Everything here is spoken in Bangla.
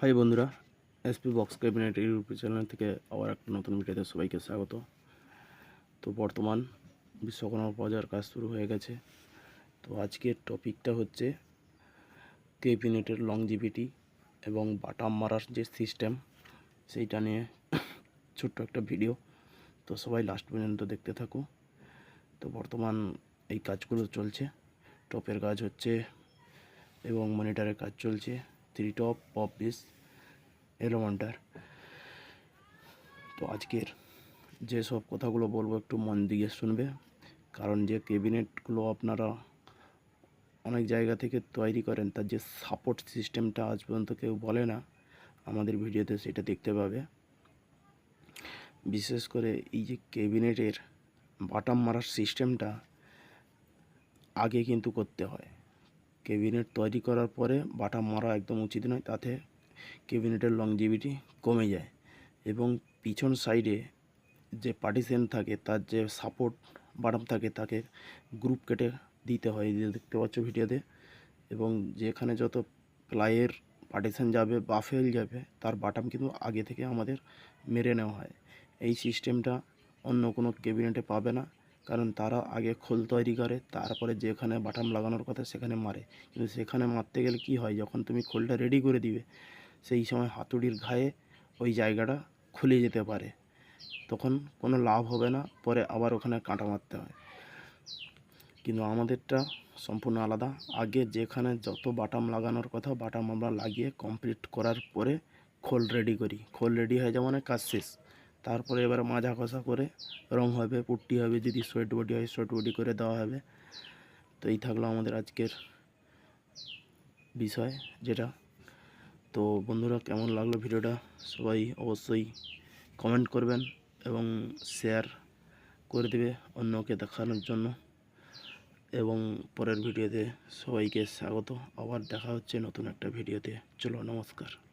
হাই বন্ধুরা। SP box cabinet YouTube channel থেকে আবার একটা নতুন ভিডিওতে সবাইকে স্বাগত। তো বর্তমান বিশ্বকর্মা বাজার কাজ শুরু হয়ে গেছে। তো আজকের টপিকটা হচ্ছে ক্যাবিনেটের লংজিভিটি এবং বাটাম মারার যে সিস্টেম সেইটা নিয়ে ছোট্ট একটা ভিডিও তো সবাই লাস্ট পর্যন্ত দেখতে থাকো। তো বর্তমান এই কাজগুলো চলছে। টপের কাজ হচ্ছে এবং মনিটরের কাজ চলছে। থ্রি টপ পপ বিস এলোমন্টার তো আজকের যে সব কথাগুলো বলব একটু মন দিয়ে শুনবে। কারণ যে ক্যাবিনেটগুলো আপনারা অনেক জায়গা থেকে তৈরি করেন, তার যে সাপোর্ট সিস্টেমটা আজ পর্যন্ত কেউ বলে না, আমাদের ভিডিওতে সেটা দেখতে পাবে। বিশেষ করে এই যে ক্যাবিনেটের বাটাম মারার সিস্টেমটা আগে কিন্তু করতে হয়। ক্যাবিনেট তৈরি করার পরে বাটাম মারা একদম উচিত নয়, তাতে ক্যাবিনেটের লংজিভিটি কমে যায়। এবং পিছন সাইডে যে পার্টিশন থাকে, তার যে সাপোর্ট বাটাম থাকে, তাকে গ্রুপ কেটে দিতে হয়। যে দেখতে পাচ্ছ ভিডিওতে এবং যেখানে যত প্লাইয়ের পার্টিশন যাবে বা ফেল যাবে, তার বাটাম কিন্তু আগে থেকে আমাদের মেরে নেওয়া হয়। এই সিস্টেমটা অন্য কোনো ক্যাবিনেটে পাবে না। কারণ তারা আগে খোল তৈরি করে, তারপরে যেখানে বাটাম লাগানোর কথা সেখানে মারে। কিন্তু সেখানে মারতে গেলে কি হয়? যখন তুমি খোলটা রেডি করে দিবে, সেই সময় হাতুড়ির ঘায়ে ওই জায়গাটা খুলে যেতে পারে। তখন কোনো লাভ হবে না, পরে আবার ওখানে কাঁটা মারতে হয়। কিন্তু আমাদেরটা সম্পূর্ণ আলাদা। আগে যেখানে যত বাটাম লাগানোর কথা, বাটাম আমরা লাগিয়ে কমপ্লিট করার পরে খোল রেডি করি। খোল রেডি হয়ে যাওয়া মানে কাজ শেষ। তারপরে এবার মাজা কষা করে রং হবে, পুট্টি হবে, যদি সোয়েট বডি হয় সোয়েট বডি করে দেওয়া হবে। তো এই থাকল আমাদের আজকের বিষয় যেটা। তো বন্ধুরা, কেমন লাগল ভিডিওটা? সবাই অবশ্যই কমেন্ট করবেন এবং শেয়ার করে দেবে অন্যকে দেখানোর জন্য। এবং পরের ভিডিওতে সবাইকে স্বাগত। আবার দেখা হচ্ছে নতুন একটা ভিডিওতে। চলো, নমস্কার।